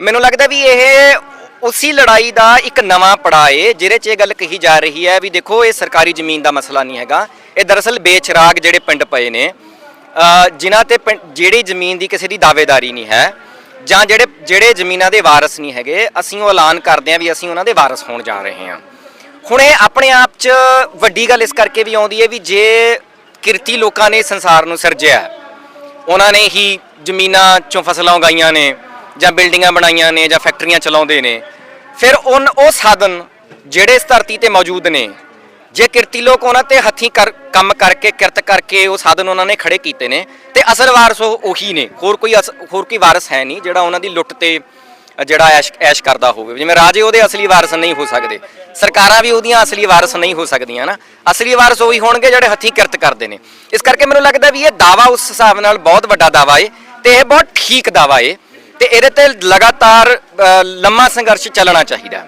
ਮੈਨੂੰ ਲੱਗਦਾ ਵੀ ਇਹ ਉਸੀ ਲੜਾਈ ਦਾ ਇੱਕ ਨਵਾਂ ਪੜਾਅ ਏ ਜਿਹਦੇ 'ਚ ਇਹ ਗੱਲ ਕਹੀ ਜਾ ਰਹੀ ਹੈ ਵੀ ਦੇਖੋ ਇਹ ਸਰਕਾਰੀ ਜ਼ਮੀਨ ਦਾ ਮਸਲਾ ਨਹੀਂ ਹੈਗਾ। ਇਹ ਦਰਅਸਲ ਬੇਚਰਾਗ ਜਿਹੜੇ ਪਿੰਡ ਪਏ ਨੇ। ਅ, ਜਿਨ੍ਹਾਂ ਤੇ ਪਿੰਡ- ਜਿਹੜੀ ਜ਼ਮੀਨ ਦੀ ਕਿਸੇ ਦੀ ਦਾਅਵੇਦਾਰੀ ਨਹੀਂ ਹੈ ਜਾਂ ਜਿਹੜੇ ਜਿਹੜੇ ਜ਼ਮੀਨਾਂ ਦੇ ਵਾਰਸ ਨਹੀਂ ਹੈਗੇ ਅਸੀਂ ਉਹ ਐਲਾਨ ਕਰਦੇ ਹਾਂ ਵੀ ਅਸੀਂ ਉਹਨਾਂ ਦੇ ਵਾਰਸ ਹੋਣ ਜਾ ਰਹੇ ਹਾਂ। ਹੁਣ ਇਹ ਆਪਣੇ ਆਪ 'ਚ ਵੱਡੀ ਗੱਲ ਇਸ ਕਰਕੇ ਵੀ ਆਉਂਦੀ ਹੈ ਵੀ ਜੇ ਕਿਰਤੀ ਲੋਕਾਂ ਨੇ ਸੰਸਾਰ ਨੂੰ ਸਿਰਜਿਆ ਉਹਨਾਂ ਨੇ ਹੀ ਜ਼ਮੀਨਾਂ ਚੋਂ ਫਸਲਾਂ ਉਗਾਈਆਂ ਨੇ ਜਾਂ ਬਿਲਡਿੰਗਾਂ ਬਣਾਈਆਂ ਨੇ ਜਾਂ ਫੈਕਟਰੀਆਂ ਚਲਾਉਂਦੇ ਨੇ, ਫਿਰ ਉਹਨ ਉਹ ਸਾਧਨ ਜਿਹੜੇ ਇਸ ਧਰਤੀ ਤੇ ਮੌਜੂਦ ਨੇ, ਜੇ ਕਿਰਤੀ ਲੋਕ ਉਹਨਾਂ ਤੇ ਹੱਥੀਂ ਕਰ, ਕੰਮ ਕਰਕੇ, ਕਿਰਤ ਕਰਕੇ ਉਹ ਸਾਧਨ ਉਹਨਾਂ ਨੇ ਖੜੇ ਕੀਤੇ ਨੇ, ਤੇ ਅਸਲ ਵਾਰਸ ਉਹ ਉਹੀ ਨੇ, ਹੋਰ ਕੋਈ ਅਸ- ਹੋਰ ਕੋਈ ਵਾਰਸ ਹੈ ਨਹੀਂ ਜਿਹੜਾ ਉਹਨਾਂ ਦੀ ਲੁੱਟ ਤੇ ਜਿਹੜਾ ਐਸ਼ ਐਸ਼ ਕਰਦਾ ਹੋਵੇ। ਜਿਵੇਂ ਰਾਜੇ ਉਹਦੇ ਅਸਲੀ ਵਾਰਸ ਨਹੀਂ ਹੋ ਸਕਦੇ, ਸਰਕਾਰਾਂ ਵੀ ਉਹਦੀਆਂ ਅਸਲੀ ਵਾਰਸ ਨਹੀਂ ਹੋ ਸਕਦੀਆਂ ਨਾ, ਅਸਲੀ ਵਾਰਸ ਉਹੀ ਹੋਣਗੇ ਜਿਹੜੇ ਹੱਥੀਂ ਕਿਰਤ ਕਰਦੇ ਨੇ। ਇਸ ਕਰਕੇ ਮੈਨੂੰ ਲੱਗਦਾ ਵੀ ਇਹ ਦਾਵਾ ਉਸ ਹਿਸਾਬ ਨਾਲ ਬਹੁਤ ਵੱਡਾ ਦਾਵਾ ਏ, ਤੇ ਇਹ ਬਹੁਤ ਠੀਕ ਦਾਵਾ ਏ। ਤੇ ਇਹਦੇ ਤੇ ਲਗਾਤਾਰ ਲੰਮਾ ਸੰਘਰਸ਼ ਚੱਲਣਾ ਚਾਹੀਦਾ